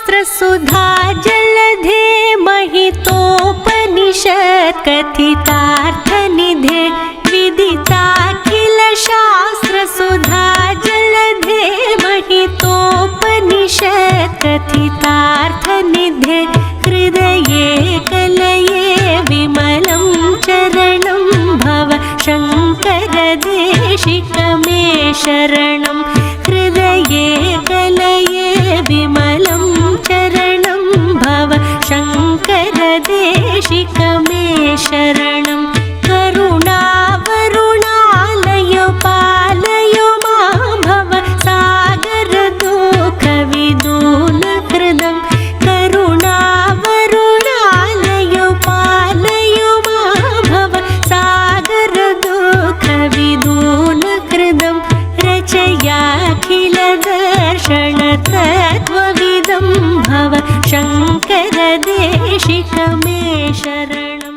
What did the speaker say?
शास्त्रसुधा जलधे महितोपनिषत् कथितार्थ निधे विदिताखिलशास्त्रसुधा जलधे महितोपनिषत् कथितार्थनिधे हृदये कलये विमलं चरणं भव शङ्करदेशिकमे शरणम् रचयाखिलदर्शनतत्त्वविदं भव शङ्करदेशिकमे शरणम्